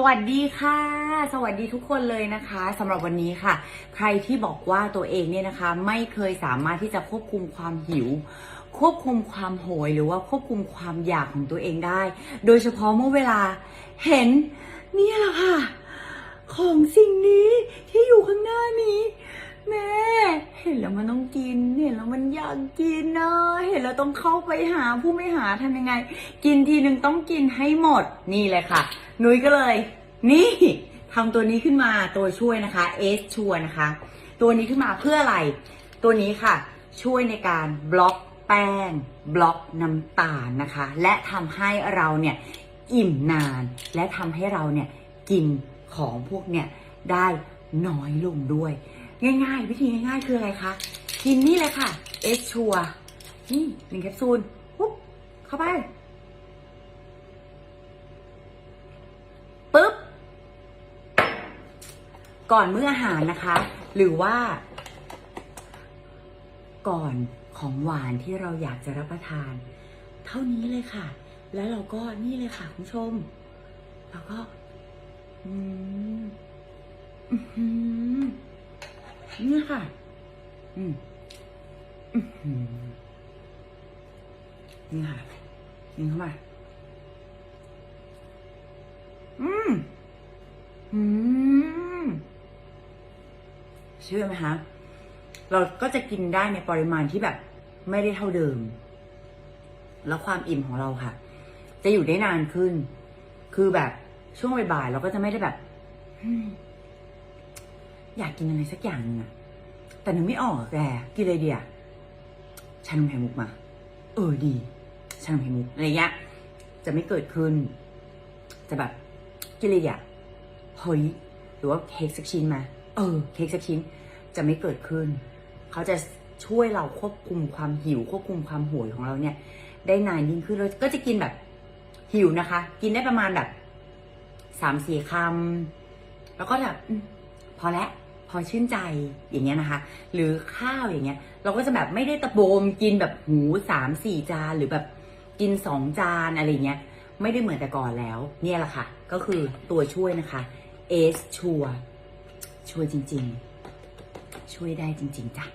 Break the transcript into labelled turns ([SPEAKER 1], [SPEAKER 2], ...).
[SPEAKER 1] สวัสดีค่ะ สวัสดีทุกคนเลยนะคะสำหรับวันนี้ค่ะ ใครที่บอกว่าตัวเองเนี่ยนะคะ ไม่เคยสามารถที่จะควบคุมความหิว ควบคุมความโหยหรือว่าควบคุมความอยากของตัวเองได้ โดยเฉพาะเมื่อเวลาเห็นเนี่ยแหละค่ะ ของสิ่งนี้ที่อยู่ข้างหน้านี้ ห็นแล้วมันต้องกิน เห็นแล้วมันอยากกินเนาะเห็นแล้วต้องเข้าไปหาผู้ไม่หาทำยังไง กินทีหนึ่งต้องกินให้หมดนี่เลยค่ะ นุ้ยก็เลย นี่ทำตัวนี้ขึ้นมาตัวช่วยนะคะเอสชัวนะคะ ตัวนี้ขึ้นมาเพื่ออะไร ตัวนี้ค่ะ ช่วยในการบล็อกแป้ง บล็อกน้ำตาลนะคะ และทำให้เราเนี่ยอิ่มนาน และทำให้เราเนี่ยกินของพวกเนี่ยได้น้อยลงด้วย ง่ายๆ วิธีง่ายๆ คืออะไรคะ กินนี่เลยค่ะ เอสชัวนี่หนึ่งแคปซูลปุ๊บเข้าไปปุ๊บ ก่อนมื้ออาหารนะคะ หรือว่า ก่อนของหวานที่เราอยากจะรับประทาน เท่านี้เลยค่ะ แล้วเราก็นี่เลยค่ะคุณผู้ชมแล้วก็ อืม อื้อหือ นี่ค่ะ อืมอื้อหือนี่ค่ะนี่เข้ามาอืม อืมเชื่อไหมคะเราก็จะกินได้ในปริมาณที่แบบ ไม่ได้เท่าเดิม แล้วความอิ่มของเราค่ะ จะอยู่ได้นานขึ้น คือแบบช่วงบ่ายๆเราก็จะไม่ได้แบบ อยากกินอะไรสักอย่างนึงอะแต่นึกไม่ออกแกกินเลยเดียชานมไข่มุกมา เออดีชานมไข่มุกอะไรเงี้ยจะไม่เกิดขึ้น จะแบบกินเลยอะเฮ้ยหรือว่าเค้กสักชิ้นมา เออ เค้กสักชิ้นจะไม่เกิดขึ้น เขาจะช่วยเราควบคุมความหิว ควบคุมความโหยของเราเนี่ย ได้นานยิ่งขึ้นเราก็จะกินแบบหิวนะคะ กินได้ประมาณแบบสามสี่คำแล้วก็แบบพอแล้ว พอชื่นใจอย่างเงี้ยนะคะ หรือข้าวอย่างเงี้ย เราก็จะแบบไม่ได้ตะโบมกินแบบหูสามสี่จานหรือแบบกินสองจานอะไรเงี้ยไม่ได้เหมือนแต่ก่อนแล้ว เนี่ยแหละค่ะ ก็คือตัวช่วยนะคะเอสชัวช่วยจริง ๆ ช่วยได้จริง ๆจ้ะ